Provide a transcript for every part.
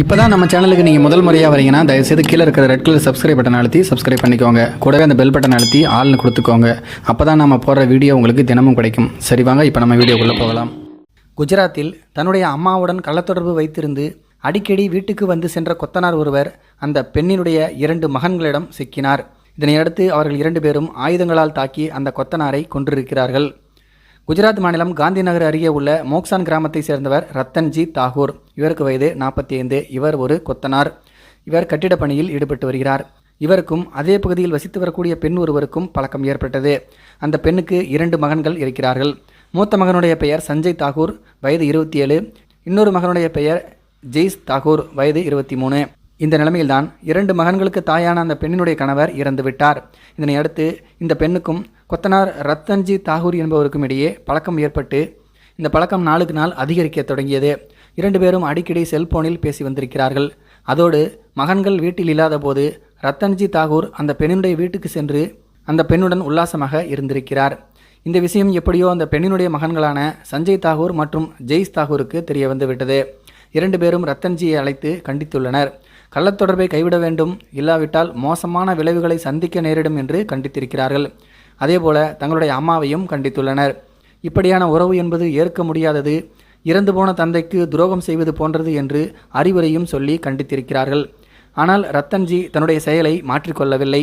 இப்போ தான் நம்ம சேனலுக்கு நீங்கள் முதல் முறையாக வரீங்கன்னா தயவுசெய்து கீழே இருக்கிற ரெட் கலர் சப்ஸ்கிரைப் பட்டன் அழுத்தி சப்ஸ்கிரைப் பண்ணிக்கோங்க. கூடவே அந்த பெல் பட்டன் அழுத்தி ஆள்னு கொடுத்துக்கோங்க. அப்போ தான் நம்ம போடுற வீடியோ உங்களுக்கு தினமும் கிடைக்கும். சரி வாங்க இப்போ நம்ம வீடியோக்குள்ளே போகலாம். குஜராத்தில் தன்னுடைய அம்மாவுடன் கள்ளத்தொடர்பு வைத்திருந்து அடிக்கடி வீட்டுக்கு வந்து சென்ற கொத்தனார் ஒருவர் அந்த பெண்ணினுடைய இரண்டு மகன்களிடம் சிக்கினார். இதனையடுத்து அவர்கள் இரண்டு பேரும் ஆயுதங்களால் தாக்கி அந்த கொத்தனாரை கொன்றிருக்கிறார்கள். குஜராத் மாநிலம் காந்திநகர் அருகே உள்ள மோக்சான் கிராமத்தை சேர்ந்தவர் ரத்தன்ஜி தாகூர். இவருக்கு வயது நாற்பத்தி ஐந்து இவர் ஒரு கொத்தனார். இவர் கட்டிடப் பணியில் ஈடுபட்டு வருகிறார். இவருக்கும் அதே பகுதியில் வசித்து வரக்கூடிய பெண் ஒருவருக்கும் பழக்கம் ஏற்பட்டது. அந்த பெண்ணுக்கு இரண்டு மகன்கள் இருக்கிறார்கள். மூத்த மகனுடைய பெயர் சஞ்சய் தாகூர் வயது இருபத்தி ஏழு. இன்னொரு மகனுடைய பெயர் ஜெய்ஸ் தாகூர் வயது இருபத்தி மூணு. இந்த நிலைமையில்தான் இரண்டு மகன்களுக்கு தாயான அந்த பெண்ணினுடைய கணவர் இறந்துவிட்டார். இதனை அடுத்து இந்த பெண்ணுக்கும் கொத்தனார் ரத்தன்ஜி தாகூர் என்பவருக்கும் இடையே பழக்கம் ஏற்பட்டு இந்த பழக்கம் நாளுக்கு நாள் அதிகரிக்க தொடங்கியது. இரண்டு பேரும் அடிக்கடி செல்போனில் பேசி வந்திருக்கிறார்கள். அதோடு மகன்கள் வீட்டில் இல்லாத போது ரத்தன்ஜி தாகூர் அந்த பெண்ணினுடைய வீட்டுக்கு சென்று அந்த பெண்ணுடன் உல்லாசமாக இருந்திருக்கிறார். இந்த விஷயம் எப்படியோ அந்த பெண்ணினுடைய மகன்களான சஞ்சய் தாகூர் மற்றும் ஜெய்ஸ் தாகூருக்கு தெரிய வந்துவிட்டது. இரண்டு பேரும் ரத்தன்ஜியை அழைத்து கண்டித்துள்ளனர். கள்ளத்தொடர்பை கைவிட வேண்டும் இல்லாவிட்டால் மோசமான விளைவுகளை சந்திக்க நேரிடும் என்று கண்டித்திருக்கிறார்கள். அதேபோல தங்களுடைய அம்மாவையும் கண்டித்துள்ளனர். இப்படியான உறவு என்பது ஏற்க முடியாதது இறந்து போன தந்தைக்கு துரோகம் செய்வது போன்றது என்று அறிவுரையும் சொல்லி கண்டித்திருக்கிறார்கள். ஆனால் ரத்தன்ஜி தன்னுடைய செயலை மாற்றிக்கொள்ளவில்லை.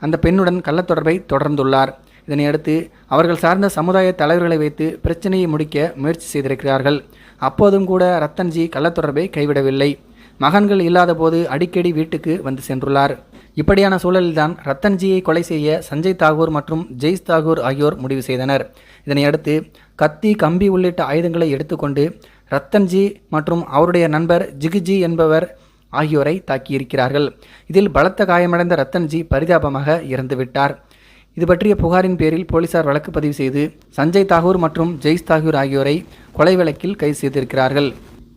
அந்த பெண்ணுடன் கள்ளத்தொடர்பை தொடர்ந்துள்ளார். இதனையடுத்து அவர்கள் சார்ந்த சமுதாய தலைவர்களை வைத்து பிரச்சனையை முடிக்க முயற்சி செய்திருக்கிறார்கள். அப்போதும் கூட ரத்தன்ஜி கள்ளத்தொடர்பை கைவிடவில்லை. மகன்கள் இல்லாத போது அடிக்கடி வீட்டுக்கு வந்து சென்றுள்ளார். இப்படியான சூழலில்தான் ரத்தன்ஜியை கொலை செய்ய சஞ்சய் தாகூர் மற்றும் ஜெய்ஸ் தாகூர் ஆகியோர் முடிவு செய்தனர். இதனையடுத்து கத்தி கம்பி உள்ளிட்ட ஆயுதங்களை எடுத்துக்கொண்டு ரத்தன்ஜி மற்றும் அவருடைய நண்பர் ஜிகிஜி என்பவர் ஆகியோரை தாக்கியிருக்கிறார்கள். இதில் பலத்த காயமடைந்த ரத்தன்ஜி பரிதாபமாக இறந்துவிட்டார். இது பற்றிய புகாரின் பேரில் போலீசார் வழக்கு பதிவு செய்து சஞ்சய் தாகூர் மற்றும் ஜெய்ஸ் தாகூர் ஆகியோரை கொலை வழக்கில் கைது செய்திருக்கிறார்கள்.